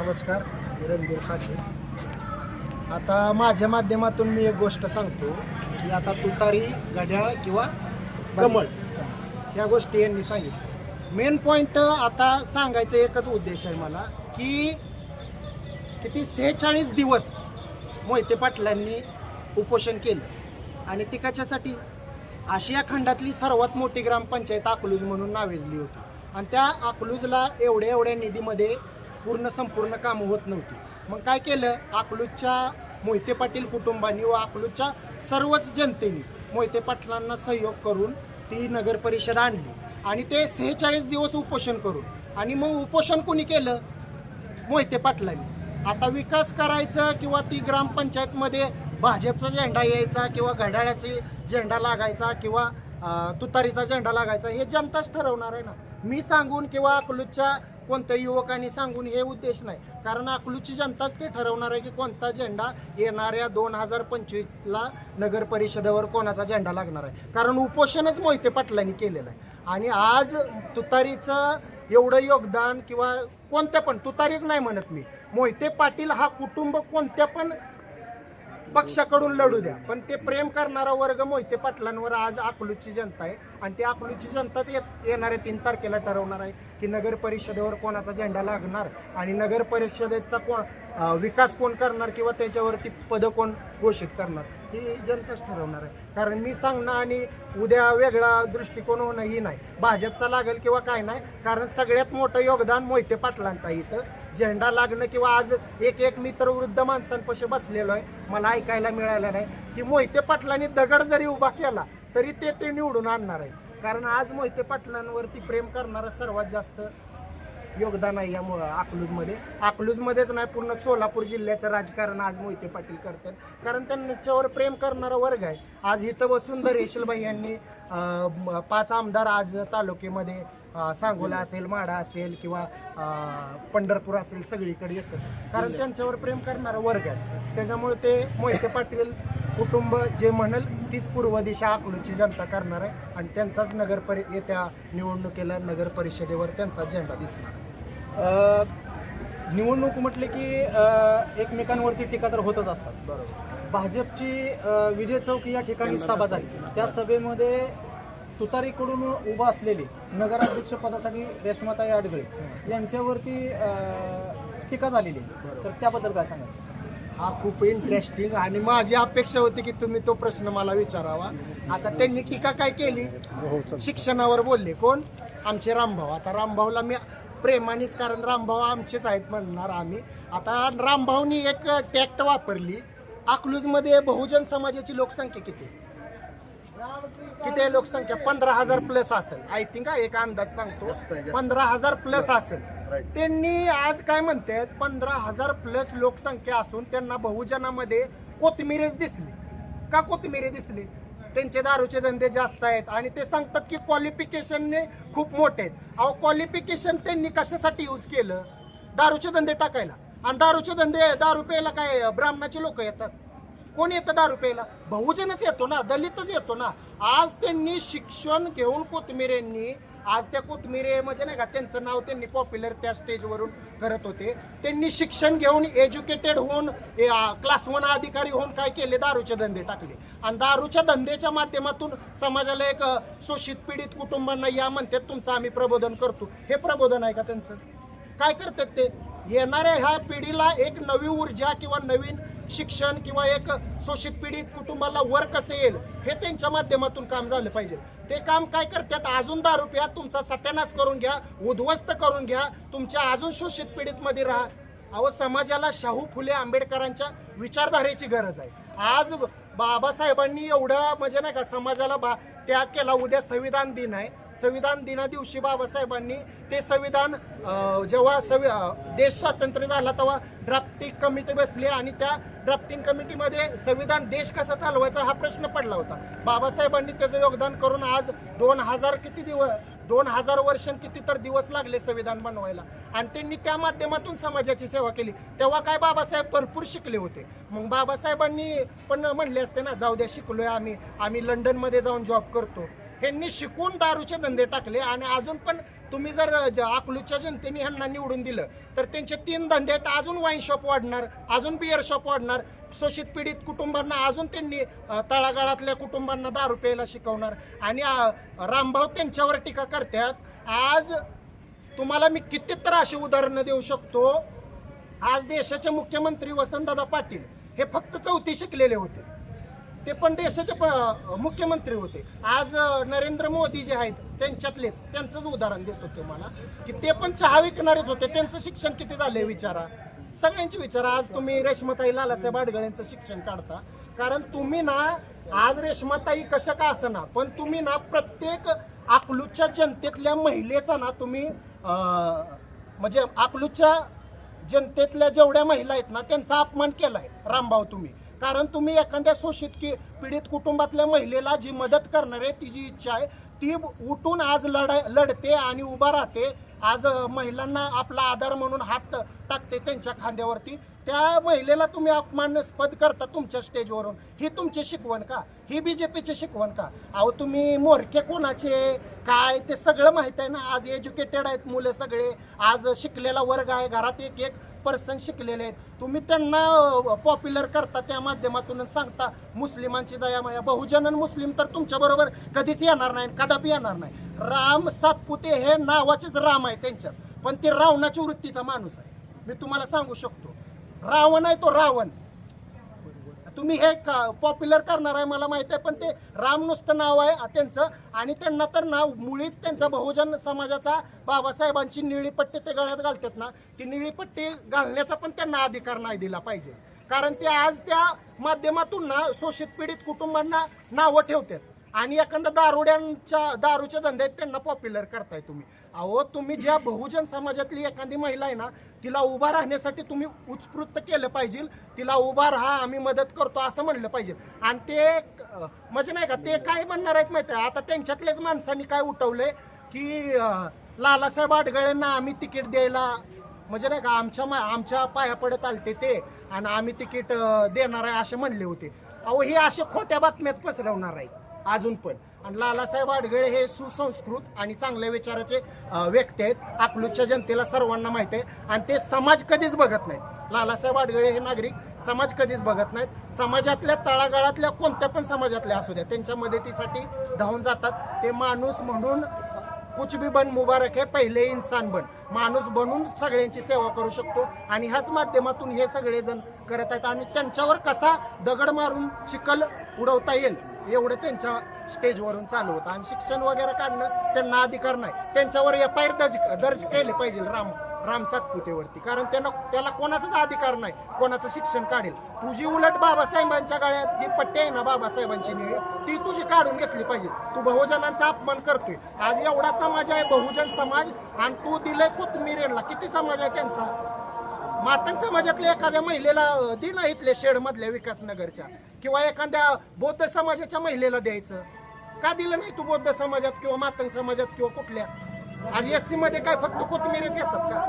नमस्कार मी रणबीर साठे. आता माझ्या माध्यमातून मी एक गोष्ट सांगतो की आता तुतारी घड्याळ किंवा कमळ या गोष्टी यांनी सांगितल्या. मेन पॉईंट आता सांगायचं एकच उद्देश आहे मला की किती सेहेचाळीस दिवस मोहिते पाटलांनी उपोषण केलं. आणि ती कशासाठी? आशिया खंडातली सर्वात मोठी ग्रामपंचायत अकलूज म्हणून नावेजली होती. आणि त्या अकलूजला एवढ्या एवढ्या निधीमध्ये पूर्ण संपूर्ण कामं होत नव्हती. मग काय केलं? अकलूजच्या मोहिते पाटील कुटुंबांनी व अकलूजच्या सर्वच जनतेने मोहिते पाटलांना सहयोग करून ती नगर परिषद आणली आणि ते सेहेचाळीस दिवस उपोषण करून आणि मग उपोषण कोणी केलं? मोहिते पाटलांनी. आता विकास करायचं किंवा ती ग्रामपंचायतमध्ये भाजपचा झेंडा यायचा किंवा घड्याळ्याची झेंडा लागायचा किंवा तुतारीचा झेंडा लागायचा हे जनताच ठरवणार आहे ना. मी सांगून किंवा अकलूजच्या कोणत्या युवकांनी सांगून हे उद्देश नाही. कारण अकलूची जनताच ते ठरवणार आहे की कोणता झेंडा येणाऱ्या दोन हजार पंचवीसला नगर परिषदेवर कोणाचा झेंडा लागणार आहे. कारण उपोषणच मोहिते पाटलांनी केलेलं आहे. आणि आज तुतारीचं एवढं योगदान किंवा कोणत्या पण तुतारीच नाही म्हणत मी. मोहिते पाटील हा कुटुंब कोणत्या पण पक्षाकडून लढू द्या. पण ते प्रेम करणारा वर्ग मोहिते पाटलांवर आज अकलूजची जनता आहे. आणि ती अकलूजची जनताच येत येणाऱ्या तीन तारखेला ठरवणार आहे की नगर परिषदेवर कोणाचा झेंडा लागणार आणि नगर परिषदेचा कोण विकास कोण करणार किंवा त्याच्यावरती पदं कोण घोषित करणार ही जनताच ठरवणार आहे. कारण मी सांगणं आणि उद्या वेगळा दृष्टिकोन होणं ही नाही. भाजपचा लागेल किंवा काय नाही कारण सगळ्यात मोठं योगदान मोहिते पाटलांचा इथं. झेंडा लागणं किंवा आज एक एक मित्र वृद्ध माणसांपाशी बसलेलो आहे मला ऐकायला मिळालं नाही. की मोहिते पाटलांनी दगड जरी उभा केला तरी ते ते निवडून आणणार आहे कारण आज मोहिते पाटलांवरती प्रेम करणारं सर्वात जास्त योगदान आहे या अकलूजमध्ये. अकलूजमध्येच नाही पूर्ण सोलापूर जिल्ह्याचं राजकारण आज मोहिते पाटील करतात. कारण त्यांच्यावर प्रेम करणारा वर्ग आहे. आज इथं बसून दरेशलबाई यांनी पाच आमदार आज तालुक्यामध्ये सांगोला असेल माडा असेल किंवा पंढरपूर असेल सगळीकडे येतं. कारण त्यांच्यावर प्रेम करणारा वर्ग आहे. त्याच्यामुळे ते मोहिते पाटील कुटुंब जे म्हणेल तीच पूर्व दिशा अकलूजची जनता करणार आहे. आणि त्यांचाच नगर परि येत्या निवडणुकीला नगर परिषदेवर त्यांचा झेंडा दिसणार निवडणूक म्हटले की एकमेकांवरती टीका तर होतच असतात. बरोबर. भाजपची विजय चौक या ठिकाणी सभा झाली. त्या सभेमध्ये तुतारीकडून उभा असलेले नगराध्यक्ष पदासाठी रेश्माताई आडगळे यांच्यावरती टीका झालेली आहे. तर त्याबद्दल काय सांगा हा खूप इंटरेस्टिंग आणि माझी अपेक्षा होती की तुम्ही तो प्रश्न मला विचारावा. आता त्यांनी टीका काय केली? शिक्षणावर बोलले. कोण? आमचे रामभाऊ. आता रामभाऊला मी प्रेमानेच कारण रामभाऊ आमचेच आहेत म्हणणार आम्ही. आता रामभाऊनी एक टॅक्ट वापरली. अकलूजमध्ये बहुजन समाजाची लोकसंख्या किती? किती लोकसंख्या? पंधरा हजार प्लस असेल. आय थिंक एक अंदाज सांगतो. पंधरा हजार प्लस असेल. त्यांनी आज काय म्हणतात पंधरा हजार प्लस लोकसंख्या असून त्यांना बहुजनामध्ये कोथमिरीच दिसली. का कोथमिरी दिसली? त्यांचे दारूचे धंदे जास्त आहेत आणि ते सांगतात की क्वालिफिकेशनने खूप मोठे आहेत. अहो क्वालिफिकेशन त्यांनी कशासाठी यूज केलं? दारूचे धंदे टाकायला. आणि दारूचे धंदे दारू प्यायला काय ब्राह्मणाचे लोक येतात? कोण येतं दारू प्यायला? बहुजनच येतो ना दलितच येतो ना. आज त्यांनी शिक्षण घेऊन कोथमिरेंनी आज त्या कोथमिरे म्हणजे नाही का त्यांचं नाव त्यांनी पॉप्युलर त्या स्टेजवरून करत होते. त्यांनी शिक्षण घेऊन एज्युकेटेड होऊन क्लास वन अधिकारी होऊन काय केले? दारूचे धंदे टाकले. आणि दारूच्या धंद्याच्या माध्यमातून समाजाला एक शोषित पीडित कुटुंबांना या म्हणतात तुमचं आम्ही प्रबोधन करतो. हे प्रबोधन आहे का त्यांचं? काय करतात ते? येणाऱ्या ह्या पिढीला एक नवी ऊर्जा किंवा नवीन शिक्षण किंवा एक शोषित पीडित कुटुंबाला वर कसं येईल हे त्यांच्या माध्यमातून काम झालं पाहिजे. ते काम काय करतात? अजून दारू प्या तुमचा सत्यानाश करून घ्या उद्ध्वस्त करून घ्या तुमच्या अजून शोषित पिढीतमध्ये राहा. अहो समाजाला शाहू फुले आंबेडकरांच्या विचारधारेची गरज आहे. आज बाबासाहेबांनी एवढं म्हणजे नाही का समाजाला बा त्याग केला उद्या संविधान दिन आहे. संविधान दिना दिवशी बाबासाहेबांनी ते संविधान जेव्हा सवि देश स्वातंत्र्य झाला तेव्हा ड्राफ्टिंग कमिटी बसली आणि त्या ड्राफ्टिंग कमिटीमध्ये संविधान देश कसा चालवायचा हा प्रश्न पडला होता. बाबासाहेबांनी त्याचं योगदान करून आज दोन हजार किती दिवस दोन हजार वर्ष किती तर दिवस लागले संविधान बनवायला. आणि त्यांनी त्या माध्यमातून समाजाची सेवा केली. तेव्हा काय बाबासाहेब भरपूर शिकले होते. मग बाबासाहेबांनी पण म्हणले असते ना जाऊ द्या शिकलोय आम्ही. आम्ही लंडनमध्ये जाऊन जॉब करतो. ह्यांनी शिकून दारूचे धंदे टाकले आणि अजून पण तुम्ही जर ज- अकलूजच्या जनतेने ह्यांना निवडून दिलं तर त्यांचे तीन धंदे आहेत. अजून वाईन शॉप वाढणार अजून बिअर शॉप वाढणार शोषित पीडित कुटुंबांना अजून त्यांनी तळागाळातल्या कुटुंबांना दारू प्यायला शिकवणार. आणि रामभाऊ त्यांच्यावर टीका करतात. आज तुम्हाला मी कितीतर अशी उदाहरणं देऊ शकतो. आज देशाचे मुख्यमंत्री वसंतदादा पाटील हे फक्त चौथी शिकलेले होते. ते पण देशाचे प- मुख्यमंत्री होते. आज नरेंद्र मोदी जे आहेत त्यांच्यातलेच त्यांचंच उदाहरण देतो तुम्हाला की ते पण चहा विकणारेच होते. त्यांचं शिक्षण किती झाले विचारा. सगळ्यांचे विचारा. आज तुम्ही रेशमाताई लालासाहेब आडगळ्यांचं शिक्षण काढता. कारण तुम्ही ना आज रेशमाताई कशा का असं ना पण तुम्ही ना प्रत्येक अकलूजच्या जनतेतल्या महिलेचा ना तुम्ही म्हणजे अकलूजच्या जनतेतल्या जेवढ्या महिला आहेत ना त्यांचा अपमान केलाय. रामभाऊ तुम्ही. कारण तुम्ही एखाद्या शोषित की पीडित कुटुंबातल्या महिलेला जी मदत करणार आहे तिची इच्छा आहे ती उठून आज लढाय लढते आणि उभा राहते. आज महिलांना आपला आधार म्हणून हात टाकते त्यांच्या खांद्यावरती. त्या महिलेला तुम्ही अपमानास्पद करता तुमच्या स्टेजवरून. ही तुमची शिकवण का? ही बी जे पीची शिकवण का? अहो तुम्ही मोरके कोणाचे? काय? ते सगळं माहीत आहे ना? आज एज्युकेटेड आहेत मुलं सगळे. आज शिकलेला वर्ग आहे. घरात एक एक पर्सन शिकलेले आहेत. तुम्ही त्यांना पॉप्युलर करता त्या माध्यमातून सांगता मुस्लिमांची दया माया बहुजन मुस्लिम तर तुमच्या बरोबर कधीच येणार नाही कदापि येणार नाही. राम सातपुते हे नावाचेच राम आहे त्यांच्यात. पण ते रावणाच्या वृत्तीचा माणूस आहे. मी तुम्हाला सांगू शकतो. रावण आहे तो रावण. तुम्ही हे पॉप्युलर करणार आहे मला माहीत आहे पण ते राम नुसतं नाव आहे त्यांचं. आणि त्यांना तर नाव मुळीच त्यांचा बहुजन समाजाचा बाबासाहेबांची निळी पट्टी ते गळ्यात घालतात ना ती निळी पट्टी घालण्याचा पण त्यांना अधिकार नाही दिला पाहिजे. कारण ते आज त्या माध्यमातून ना शोषित पीडित कुटुंबांना नावं ठेवतात. आणि एखादा दारुड्यांच्या दारूच्या धंद्यात त्यांना पॉप्युलर करताय तुम्ही. अहो तुम्ही ज्या बहुजन समाजातली एखादी महिला आहे ना तिला उभा राहण्यासाठी तुम्ही उत्स्फूर्त केलं पाहिजे. तिला उभा राहा आम्ही मदत करतो असं म्हणलं पाहिजे. आणि ते म्हणजे नाही का ते काय म्हणणार आहेत माहिती आहे? आता त्यांच्यातल्याच माणसांनी काय उठवलंय की लालासाहेब आडगळेंना आम्ही तिकीट द्यायला म्हणजे नाही का आमच्या मा- आमच्या पाया पडत आलते ते आणि आम्ही तिकीट देणार आहे असे म्हणले होते. अहो हे असे खोट्या बातम्याच पसरवणार आहेत. अजून पण. आणि लालासाहेब आडगळे हे सुसंस्कृत आणि चांगल्या विचाराचे व्यक्ती आहेत. अकलूजच्या जनतेला सर्वांना माहिती आहे. आणि ते समाज कधीच बघत नाहीत. लालासाहेब आडगळे हे नागरिक समाज कधीच बघत नाहीत. समाजातल्या तळागाळातल्या कोणत्या पण समाजातल्या असू द्या त्यांच्या मदतीसाठी धावून जातात. ते माणूस म्हणून कुछ भी बन मुबारक है पहिले इन्सान बन. माणूस बनून सगळ्यांची सेवा करू शकतो. आणि ह्याच माध्यमातून हे सगळेजण करत आहेत. आणि त्यांच्यावर कसा दगड मारून चिखल उडवता येईल? एवढं त्यांच्या स्टेजवरून चालू होतं. आणि शिक्षण वगैरे काढणं त्यांना अधिकार नाही. त्यांच्यावर एफ आय आर दर्ज दर्ज केले पाहिजे राम राम सातपुतेवरती. कारण त्यांना त्याला कोणाचाच अधिकार नाही. कोणाचं शिक्षण काढेल. तुझी उलट बाबासाहेबांच्या गाळ्यात जी पट्टी आहे ना बाबासाहेबांची निळी ती तुझी काढून घेतली पाहिजे. तू बहुजनांचा अपमान करतोय. आज एवढा समाज आहे बहुजन समाज आणि तू दिलंय कोथमिरेला किती समाज आहे त्यांचा? मातंग समाजातल्या एखाद्या महिलेला देणं इथल्या शेडमधल्या विकासनगरच्या किंवा एखाद्या बौद्ध समाजाच्या महिलेला द्यायचं. का दिलं नाही तू बौद्ध समाजात किंवा मातंग समाजात किंवा कुठल्या? आज एस सी मध्ये काय फक्त कोथमिरीच येतात का?